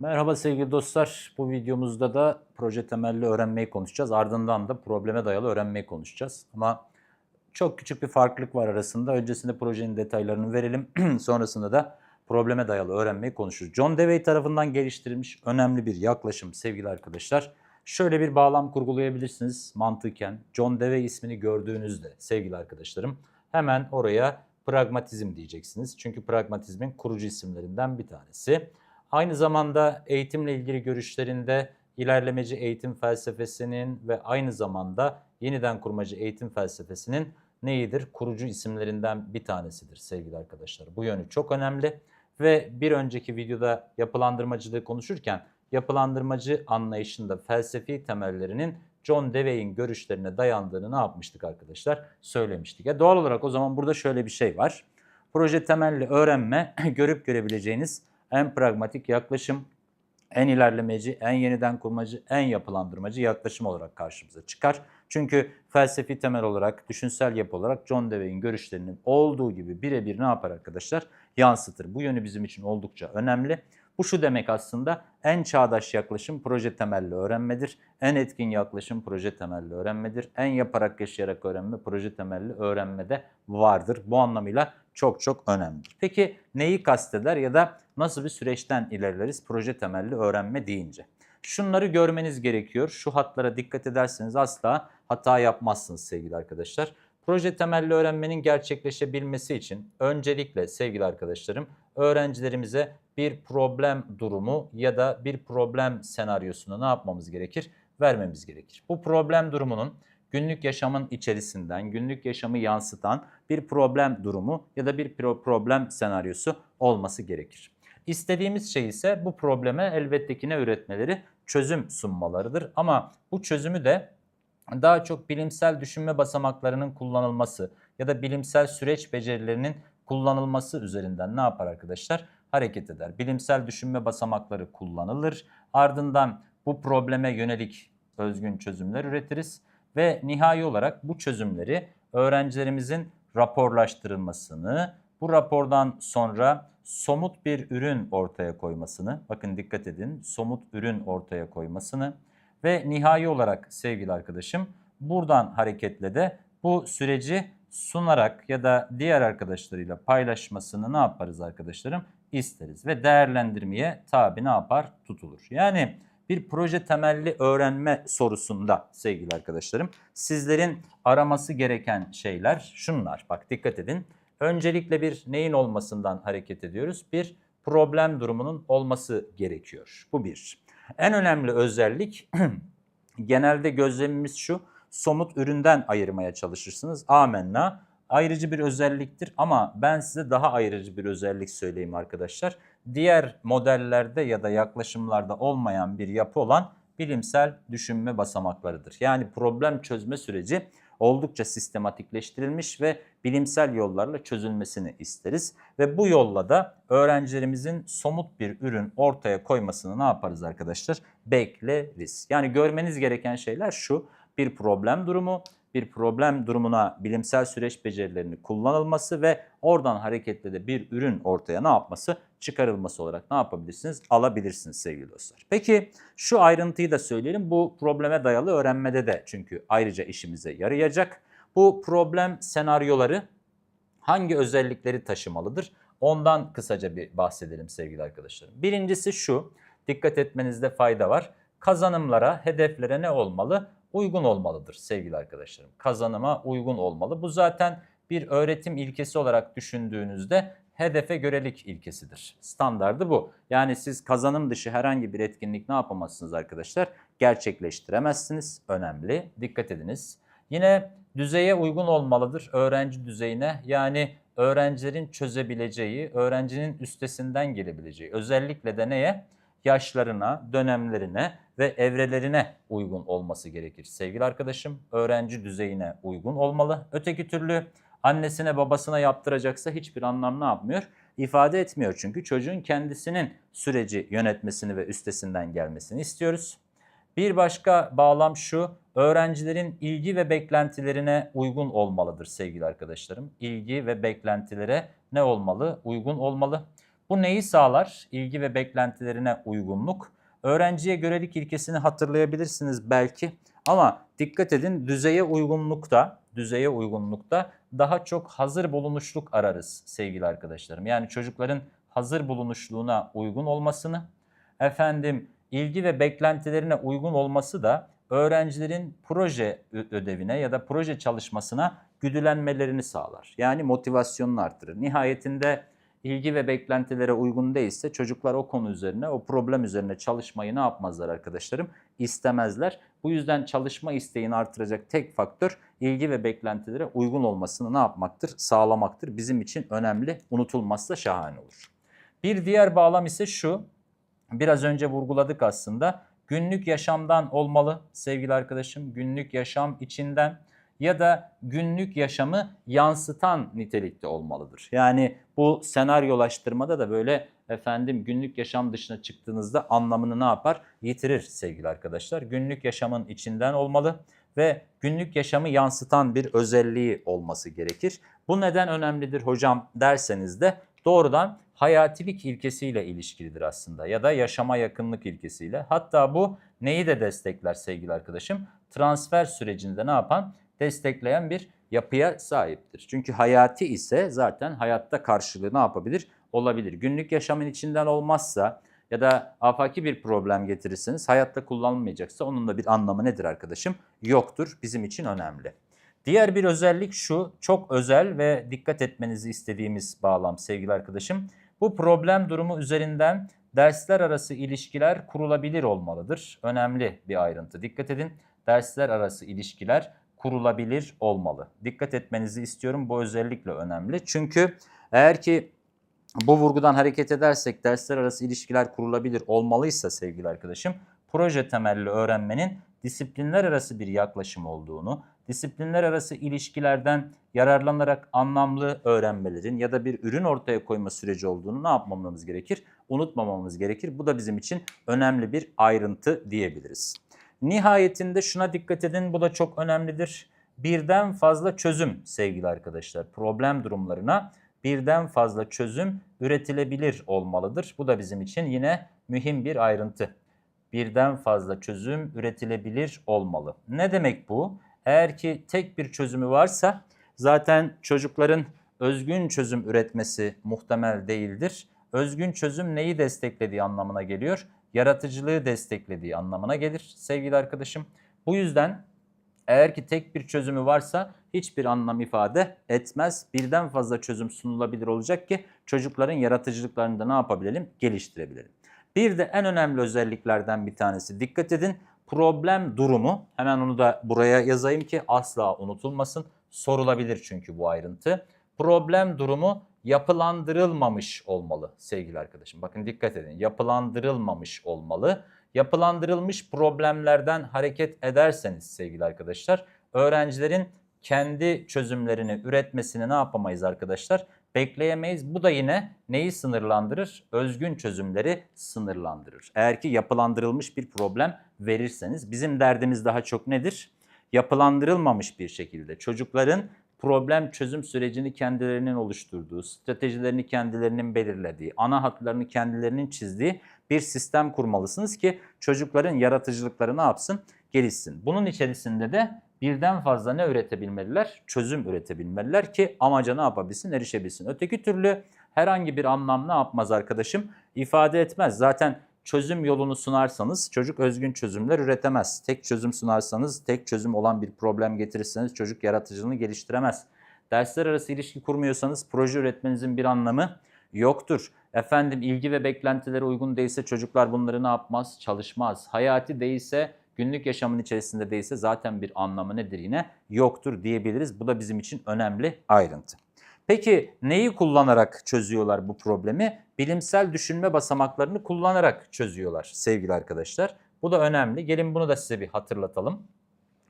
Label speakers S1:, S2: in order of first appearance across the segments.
S1: Merhaba sevgili dostlar. Bu videomuzda da proje temelli öğrenmeyi konuşacağız. Ardından da probleme dayalı öğrenmeyi konuşacağız. Ama çok küçük bir farklılık var arasında. Öncesinde projenin detaylarını verelim. Sonrasında da probleme dayalı öğrenmeyi konuşuruz. John Dewey tarafından geliştirilmiş önemli bir yaklaşım sevgili arkadaşlar. Şöyle bir bağlam kurgulayabilirsiniz mantıken. John Dewey ismini gördüğünüzde sevgili arkadaşlarım hemen oraya pragmatizm diyeceksiniz. Çünkü pragmatizmin kurucu isimlerinden bir tanesi. Aynı zamanda eğitimle ilgili görüşlerinde ilerlemeci eğitim felsefesinin ve aynı zamanda yeniden kurmacı eğitim felsefesinin neyidir? Kurucu isimlerinden bir tanesidir sevgili arkadaşlar. Bu yönü çok önemli ve bir önceki videoda yapılandırmacılığı konuşurken yapılandırmacı anlayışında felsefi temellerinin John Dewey'in görüşlerine dayandığını ne yapmıştık arkadaşlar? Söylemiştik. Ya doğal olarak o zaman burada şöyle bir şey var. Proje temelli öğrenme görüp görebileceğiniz en pragmatik yaklaşım, en ilerlemeci, en yeniden kurmacı, en yapılandırmacı yaklaşım olarak karşımıza çıkar. Çünkü felsefi temel olarak, düşünsel yapı olarak John Dewey'in görüşlerinin olduğu gibi birebir ne yapar arkadaşlar? Yansıtır. Bu yönü bizim için oldukça önemli. Bu şu demek aslında en çağdaş yaklaşım proje temelli öğrenmedir. En etkin yaklaşım proje temelli öğrenmedir. En yaparak yaşayarak öğrenme proje temelli öğrenmede vardır. Bu anlamıyla çok çok önemlidir. Peki neyi kasteder ya da nasıl bir süreçten ilerleriz proje temelli öğrenme deyince? Şunları görmeniz gerekiyor. Şu hatlara dikkat ederseniz asla hata yapmazsınız sevgili arkadaşlar. Proje temelli öğrenmenin gerçekleşebilmesi için öncelikle sevgili arkadaşlarım öğrencilerimize bir problem durumu ya da bir problem senaryosunu ne yapmamız gerekir? Vermemiz gerekir. Bu problem durumunun günlük yaşamın içerisinden günlük yaşamı yansıtan bir problem durumu ya da bir problem senaryosu olması gerekir. İstediğimiz şey ise bu probleme elbette ki ne üretmeleri? Çözüm sunmalarıdır. Ama bu çözümü de daha çok bilimsel düşünme basamaklarının kullanılması ya da bilimsel süreç becerilerinin kullanılması üzerinden ne yapar arkadaşlar? Hareket eder. Bilimsel düşünme basamakları kullanılır. Ardından bu probleme yönelik özgün çözümler üretiriz ve nihai olarak bu çözümleri öğrencilerimizin raporlaştırılmasını, bu rapordan sonra somut bir ürün ortaya koymasını, bakın dikkat edin, somut ürün ortaya koymasını ve nihai olarak sevgili arkadaşım buradan hareketle de bu süreci sunarak ya da diğer arkadaşlarıyla paylaşmasını ne yaparız arkadaşlarım? isteriz ve değerlendirmeye tabi ne yapar? Tutulur. Yani bir proje temelli öğrenme sorusunda sevgili arkadaşlarım sizlerin araması gereken şeyler şunlar. Bak dikkat edin. Öncelikle bir neyin olmasından hareket ediyoruz? Bir problem durumunun olması gerekiyor. Bu bir. En önemli özellik genelde gözlemimiz şu. Somut üründen ayırmaya çalışırsınız. Amenna ayrıcı bir özelliktir ama ben size daha ayrıcı bir özellik söyleyeyim arkadaşlar. Diğer modellerde ya da yaklaşımlarda olmayan bir yapı olan bilimsel düşünme basamaklarıdır. Yani problem çözme süreci oldukça sistematikleştirilmiş ve bilimsel yollarla çözülmesini isteriz. Ve bu yolla da öğrencilerimizin somut bir ürün ortaya koymasını ne yaparız arkadaşlar? Bekleriz. Yani görmeniz gereken şeyler şu. Bir problem durumu, bir problem durumuna bilimsel süreç becerilerini kullanılması ve oradan hareketle de bir ürün ortaya ne yapması? Çıkarılması olarak ne yapabilirsiniz? Alabilirsiniz sevgili dostlar. Peki şu ayrıntıyı da söyleyelim. Bu probleme dayalı öğrenmede de çünkü ayrıca işimize yarayacak. Bu problem senaryoları hangi özellikleri taşımalıdır? Ondan kısaca bir bahsedelim sevgili arkadaşlarım. Birincisi şu, dikkat etmenizde fayda var. Kazanımlara, hedeflere ne olmalı? Uygun olmalıdır sevgili arkadaşlarım. Kazanıma uygun olmalı. Bu zaten bir öğretim ilkesi olarak düşündüğünüzde hedefe görelik ilkesidir. Standardı bu. Yani siz kazanım dışı herhangi bir etkinlik ne yapamazsınız arkadaşlar? Gerçekleştiremezsiniz. Önemli. Dikkat ediniz. Yine düzeye uygun olmalıdır. Öğrenci düzeyine yani öğrencilerin çözebileceği, öğrencinin üstesinden gelebileceği. Özellikle de neye? yaşlarına, dönemlerine ve evrelerine uygun olması gerekir. Sevgili arkadaşım, öğrenci düzeyine uygun olmalı. Öteki türlü annesine babasına yaptıracaksa hiçbir anlam ne yapmıyor? İfade etmiyor çünkü çocuğun kendisinin süreci yönetmesini ve üstesinden gelmesini istiyoruz. Bir başka bağlam şu, öğrencilerin ilgi ve beklentilerine uygun olmalıdır sevgili arkadaşlarım. İlgi ve beklentilere ne olmalı? Uygun olmalı. Bu neyi sağlar? İlgi ve beklentilerine uygunluk. Öğrenciye görelik ilkesini hatırlayabilirsiniz belki ama dikkat edin düzeye uygunlukta, düzeye uygunlukta daha çok hazır bulunuşluk ararız sevgili arkadaşlarım. Yani çocukların hazır bulunuşluğuna uygun olmasını, efendim ilgi ve beklentilerine uygun olması da öğrencilerin proje ödevine ya da proje çalışmasına güdülenmelerini sağlar. Yani motivasyonunu artırır. Nihayetinde ilgi ve beklentilere uygun değilse çocuklar o konu üzerine, o problem üzerine çalışmayı ne yapmazlar arkadaşlarım? İstemezler. Bu yüzden çalışma isteğini artıracak tek faktör ilgi ve beklentilere uygun olmasını ne yapmaktır? Sağlamaktır. Bizim için önemli, unutulmazsa şahane olur. Bir diğer bağlam ise şu, biraz önce vurguladık aslında. Günlük yaşamdan olmalı sevgili arkadaşım. Günlük yaşam içinden ya da günlük yaşamı yansıtan nitelikte olmalıdır. Yani bu senaryolaştırmada da böyle efendim günlük yaşam dışına çıktığınızda anlamını ne yapar? Yitirir sevgili arkadaşlar. Günlük yaşamın içinden olmalı ve günlük yaşamı yansıtan bir özelliği olması gerekir. Bu neden önemlidir hocam derseniz de doğrudan hayatilik ilkesiyle ilişkilidir aslında ya da yaşama yakınlık ilkesiyle. Hatta bu neyi de destekler sevgili arkadaşım? Transfer sürecinde ne yapan? Destekleyen bir yapıya sahiptir. Çünkü hayati ise zaten hayatta karşılığı ne yapabilir? Olabilir. Günlük yaşamın içinden olmazsa ya da afaki bir problem getirirseniz hayatta kullanılmayacaksa onun da bir anlamı nedir arkadaşım? Yoktur. Bizim için önemli. Diğer bir özellik şu, çok özel ve dikkat etmenizi istediğimiz bağlam sevgili arkadaşım. Bu problem durumu üzerinden dersler arası ilişkiler kurulabilir olmalıdır. Önemli bir ayrıntı. Dikkat edin, dersler arası ilişkiler kurulabilir olmalı. Dikkat etmenizi istiyorum. Bu özellikle önemli. Çünkü eğer ki bu vurgudan hareket edersek dersler arası ilişkiler kurulabilir olmalıysa sevgili arkadaşım, proje temelli öğrenmenin disiplinler arası bir yaklaşım olduğunu, disiplinler arası ilişkilerden yararlanarak anlamlı öğrenmelerin ya da bir ürün ortaya koyma süreci olduğunu ne yapmamamız gerekir? Unutmamamız gerekir. Bu da bizim için önemli bir ayrıntı diyebiliriz. Nihayetinde şuna dikkat edin, bu da çok önemlidir. Birden fazla çözüm sevgili arkadaşlar. Problem durumlarına birden fazla çözüm üretilebilir olmalıdır. Bu da bizim için yine mühim bir ayrıntı. Birden fazla çözüm üretilebilir olmalı. Ne demek bu? Eğer ki tek bir çözümü varsa zaten çocukların özgün çözüm üretmesi muhtemel değildir. Özgün çözüm neyi desteklediği anlamına geliyor? Yaratıcılığı desteklediği anlamına gelir sevgili arkadaşım. Bu yüzden eğer ki tek bir çözümü varsa hiçbir anlam ifade etmez. Birden fazla çözüm sunulabilir olacak ki çocukların yaratıcılıklarını da ne yapabilelim? Geliştirebilelim. Bir de en önemli özelliklerden bir tanesi dikkat edin problem durumu hemen onu da buraya yazayım ki asla unutulmasın. Sorulabilir çünkü bu ayrıntı. Problem durumu yapılandırılmamış olmalı sevgili arkadaşım. Bakın dikkat edin yapılandırılmamış olmalı. Yapılandırılmış problemlerden hareket ederseniz sevgili arkadaşlar öğrencilerin kendi çözümlerini üretmesini ne yapamayız arkadaşlar? Bekleyemeyiz. Bu da yine neyi sınırlandırır? Özgün çözümleri sınırlandırır. Eğer ki yapılandırılmış bir problem verirseniz bizim derdimiz daha çok nedir? Yapılandırılmamış bir şekilde çocukların problem çözüm sürecini kendilerinin oluşturduğu, stratejilerini kendilerinin belirlediği, ana hatlarını kendilerinin çizdiği bir sistem kurmalısınız ki çocukların yaratıcılıkları ne yapsın? Gelişsin. Bunun içerisinde de birden fazla ne üretebilmeliler? Çözüm üretebilmeliler ki amaca ne yapabilsin? Erişebilsin. Öteki türlü herhangi bir anlam ne yapmaz arkadaşım? İfade etmez. Zaten çözüm yolunu sunarsanız çocuk özgün çözümler üretemez. Tek çözüm sunarsanız, tek çözüm olan bir problem getirirseniz çocuk yaratıcılığını geliştiremez. Dersler arası ilişki kurmuyorsanız proje üretmenizin bir anlamı yoktur. Efendim ilgi ve beklentilere uygun değilse çocuklar bunları ne yapmaz? Çalışmaz. Hayati değilse günlük yaşamın içerisinde değilse zaten bir anlamı nedir yine? Yoktur diyebiliriz. Bu da bizim için önemli ayrıntı. Peki neyi kullanarak çözüyorlar bu problemi? Bilimsel düşünme basamaklarını kullanarak çözüyorlar sevgili arkadaşlar. Bu da önemli. Gelin bunu da size bir hatırlatalım.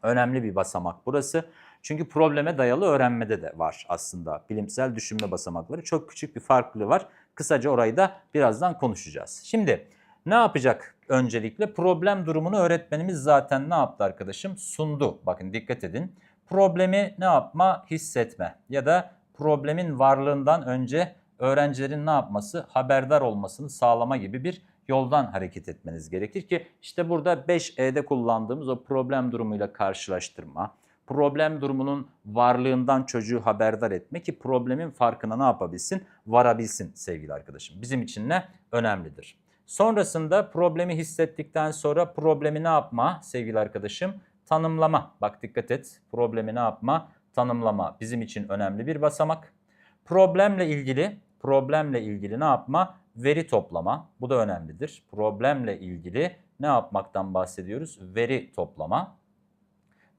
S1: Önemli bir basamak burası. Çünkü probleme dayalı öğrenmede de var aslında bilimsel düşünme basamakları. Çok küçük bir farklılığı var. Kısaca orayı da birazdan konuşacağız. Şimdi ne yapacak öncelikle? Problem durumunu öğretmenimiz zaten ne yaptı arkadaşım? Sundu. Bakın dikkat edin. Problemi ne yapma? Hissetme ya da problemin varlığından önce öğrencilerin ne yapması? Haberdar olmasını sağlama gibi bir yoldan hareket etmeniz gerekir ki işte burada 5E'de kullandığımız o problem durumuyla karşılaştırma, problem durumunun varlığından çocuğu haberdar etme ki problemin farkına ne yapabilsin? Varabilsin sevgili arkadaşım. Bizim için ne? Önemlidir. Sonrasında problemi hissettikten sonra problemi ne yapma sevgili arkadaşım? Tanımlama. Bak dikkat et. Problemi ne yapma? Tanımlama. Bizim için önemli bir basamak. Problemle ilgili, problemle ilgili ne yapma? Veri toplama. Bu da önemlidir. Problemle ilgili ne yapmaktan bahsediyoruz? Veri toplama.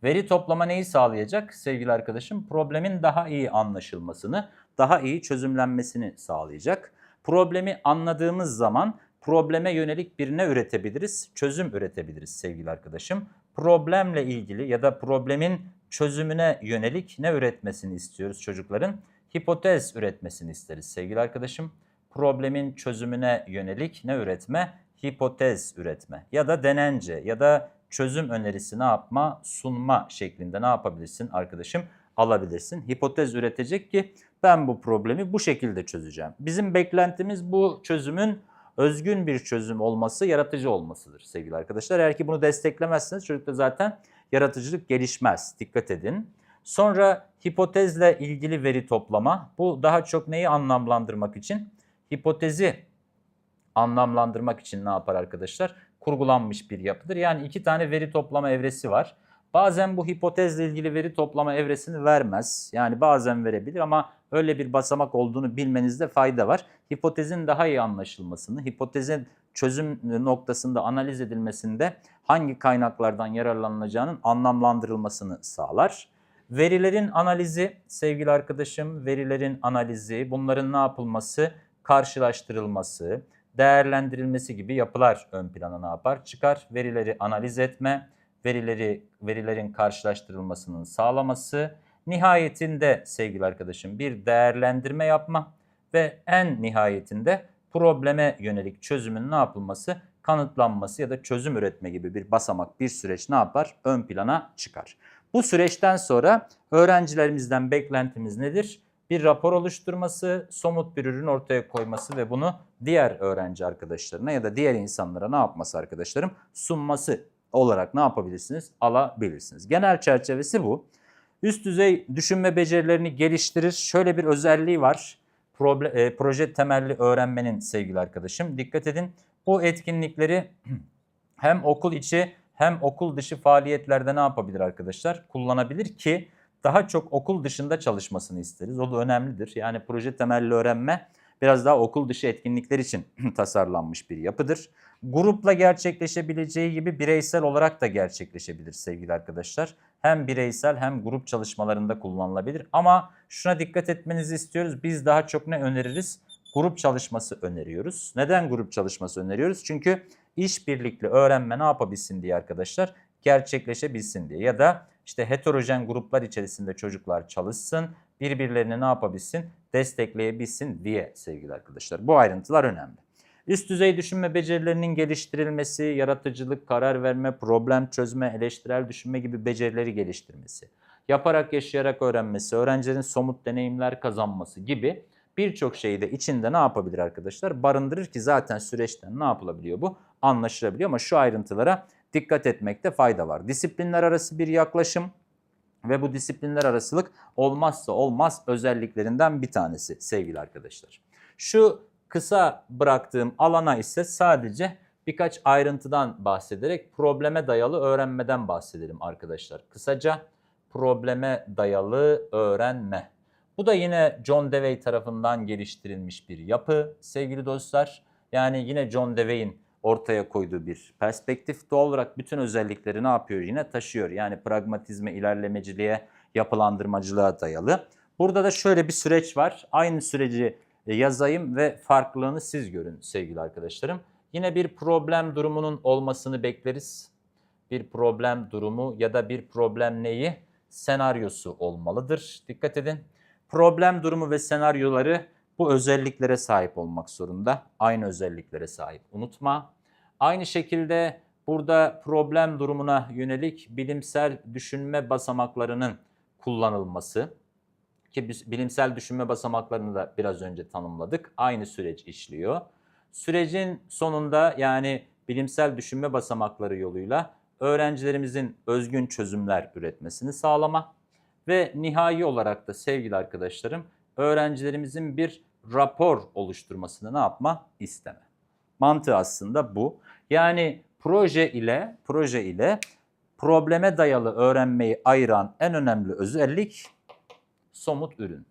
S1: Veri toplama neyi sağlayacak sevgili arkadaşım? Problemin daha iyi anlaşılmasını, daha iyi çözümlenmesini sağlayacak. Problemi anladığımız zaman probleme yönelik birine üretebiliriz, çözüm üretebiliriz sevgili arkadaşım. Problemle ilgili ya da problemin çözümüne yönelik ne üretmesini istiyoruz çocukların? Hipotez üretmesini isteriz sevgili arkadaşım. Problemin çözümüne yönelik ne üretme? Hipotez üretme ya da denence ya da çözüm önerisi ne yapma? Sunma şeklinde ne yapabilirsin arkadaşım? Alabilirsin. Hipotez üretecek ki ben bu problemi bu şekilde çözeceğim. Bizim beklentimiz bu çözümün özgün bir çözüm olması, yaratıcı olmasıdır sevgili arkadaşlar. Eğer ki bunu desteklemezseniz çocukta zaten yaratıcılık gelişmez. Dikkat edin. Sonra hipotezle ilgili veri toplama. Bu daha çok neyi anlamlandırmak için? Hipotezi anlamlandırmak için ne yapar arkadaşlar? Kurgulanmış bir yapıdır. Yani iki tane veri toplama evresi var. Bazen bu hipotezle ilgili veri toplama evresini vermez. Yani bazen verebilir ama öyle bir basamak olduğunu bilmenizde fayda var. Hipotezin daha iyi anlaşılmasını, hipotezin çözüm noktasında analiz edilmesinde hangi kaynaklardan yararlanılacağının anlamlandırılmasını sağlar. Verilerin analizi sevgili arkadaşım, verilerin analizi, bunların ne yapılması, karşılaştırılması, değerlendirilmesi gibi yapılar ön plana ne yapar? Çıkar. Verileri analiz etme, verileri verilerin karşılaştırılmasının sağlaması, nihayetinde sevgili arkadaşım bir değerlendirme yapma ve en nihayetinde probleme yönelik çözümün ne yapılması? Kanıtlanması ya da çözüm üretme gibi bir basamak, bir süreç ne yapar? Ön plana çıkar. Bu süreçten sonra öğrencilerimizden beklentimiz nedir? Bir rapor oluşturması, somut bir ürün ortaya koyması ve bunu diğer öğrenci arkadaşlarına ya da diğer insanlara ne yapması arkadaşlarım? Sunması olarak ne yapabilirsiniz? Alabilirsiniz. Genel çerçevesi bu. Üst düzey düşünme becerilerini geliştirir. Şöyle bir özelliği var. Proble e, proje temelli öğrenmenin sevgili arkadaşım. Dikkat edin bu etkinlikleri hem okul içi hem okul dışı faaliyetlerde ne yapabilir arkadaşlar? Kullanabilir ki daha çok okul dışında çalışmasını isteriz. O da önemlidir. Yani proje temelli öğrenme biraz daha okul dışı etkinlikler için tasarlanmış bir yapıdır. Grupla gerçekleşebileceği gibi bireysel olarak da gerçekleşebilir sevgili arkadaşlar. Hem bireysel hem grup çalışmalarında kullanılabilir. Ama şuna dikkat etmenizi istiyoruz. Biz daha çok ne öneririz? Grup çalışması öneriyoruz. Neden grup çalışması öneriyoruz? Çünkü işbirlikli öğrenme ne yapabilsin diye arkadaşlar gerçekleşebilsin diye ya da işte heterojen gruplar içerisinde çocuklar çalışsın, birbirlerini ne yapabilsin, destekleyebilsin diye sevgili arkadaşlar. Bu ayrıntılar önemli. Üst düzey düşünme becerilerinin geliştirilmesi, yaratıcılık, karar verme, problem çözme, eleştirel düşünme gibi becerileri geliştirmesi, yaparak yaşayarak öğrenmesi, öğrencilerin somut deneyimler kazanması gibi birçok şeyi de içinde ne yapabilir arkadaşlar? Barındırır ki zaten süreçten ne yapılabiliyor bu? Anlaşılabiliyor ama şu ayrıntılara dikkat etmekte fayda var. Disiplinler arası bir yaklaşım ve bu disiplinler arasılık olmazsa olmaz özelliklerinden bir tanesi sevgili arkadaşlar. Şu kısa bıraktığım alana ise sadece birkaç ayrıntıdan bahsederek probleme dayalı öğrenmeden bahsedelim arkadaşlar. Kısaca probleme dayalı öğrenme. Bu da yine John Dewey tarafından geliştirilmiş bir yapı sevgili dostlar. Yani yine John Dewey'in ortaya koyduğu bir perspektif. Doğal olarak bütün özellikleri ne yapıyor yine taşıyor. Yani pragmatizme, ilerlemeciliğe, yapılandırmacılığa dayalı. Burada da şöyle bir süreç var. Aynı süreci yazayım ve farklılığını siz görün sevgili arkadaşlarım. Yine bir problem durumunun olmasını bekleriz. Bir problem durumu ya da bir problem neyi? Senaryosu olmalıdır. Dikkat edin. Problem durumu ve senaryoları bu özelliklere sahip olmak zorunda. Aynı özelliklere sahip. Unutma. Aynı şekilde burada problem durumuna yönelik bilimsel düşünme basamaklarının kullanılması. ki biz bilimsel düşünme basamaklarını da biraz önce tanımladık. Aynı süreç işliyor. Sürecin sonunda yani bilimsel düşünme basamakları yoluyla öğrencilerimizin özgün çözümler üretmesini sağlama ve nihai olarak da sevgili arkadaşlarım öğrencilerimizin bir rapor oluşturmasını ne yapma? isteme. Mantığı aslında bu. Yani proje ile proje ile probleme dayalı öğrenmeyi ayıran en önemli özellik somut ürün.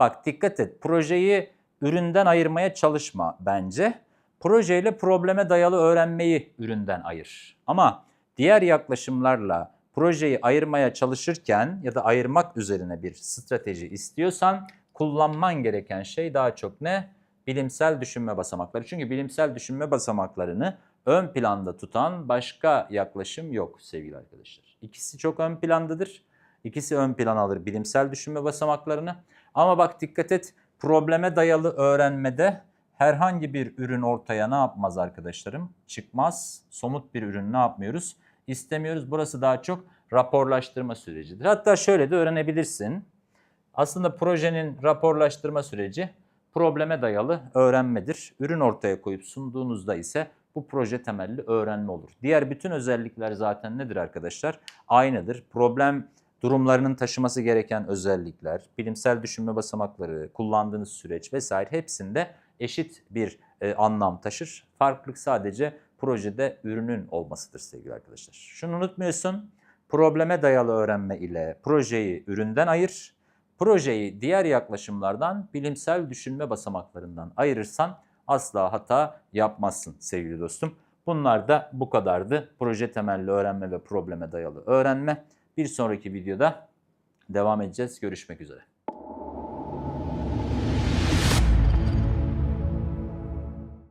S1: Bak dikkat et projeyi üründen ayırmaya çalışma bence. Projeyle probleme dayalı öğrenmeyi üründen ayır. Ama diğer yaklaşımlarla projeyi ayırmaya çalışırken ya da ayırmak üzerine bir strateji istiyorsan kullanman gereken şey daha çok ne? Bilimsel düşünme basamakları. Çünkü bilimsel düşünme basamaklarını ön planda tutan başka yaklaşım yok sevgili arkadaşlar. İkisi çok ön plandadır. İkisi ön plan alır bilimsel düşünme basamaklarını. Ama bak dikkat et probleme dayalı öğrenmede herhangi bir ürün ortaya ne yapmaz arkadaşlarım? Çıkmaz. Somut bir ürün ne yapmıyoruz? İstemiyoruz. Burası daha çok raporlaştırma sürecidir. Hatta şöyle de öğrenebilirsin. Aslında projenin raporlaştırma süreci probleme dayalı öğrenmedir. Ürün ortaya koyup sunduğunuzda ise bu proje temelli öğrenme olur. Diğer bütün özellikler zaten nedir arkadaşlar? Aynıdır. Problem durumlarının taşıması gereken özellikler, bilimsel düşünme basamakları, kullandığınız süreç vesaire hepsinde eşit bir e, anlam taşır. Farklılık sadece projede ürünün olmasıdır sevgili arkadaşlar. Şunu unutmuyorsun. Probleme dayalı öğrenme ile projeyi üründen ayır. Projeyi diğer yaklaşımlardan bilimsel düşünme basamaklarından ayırırsan asla hata yapmazsın sevgili dostum. Bunlar da bu kadardı. Proje temelli öğrenme ve probleme dayalı öğrenme. Bir sonraki videoda devam edeceğiz. Görüşmek üzere.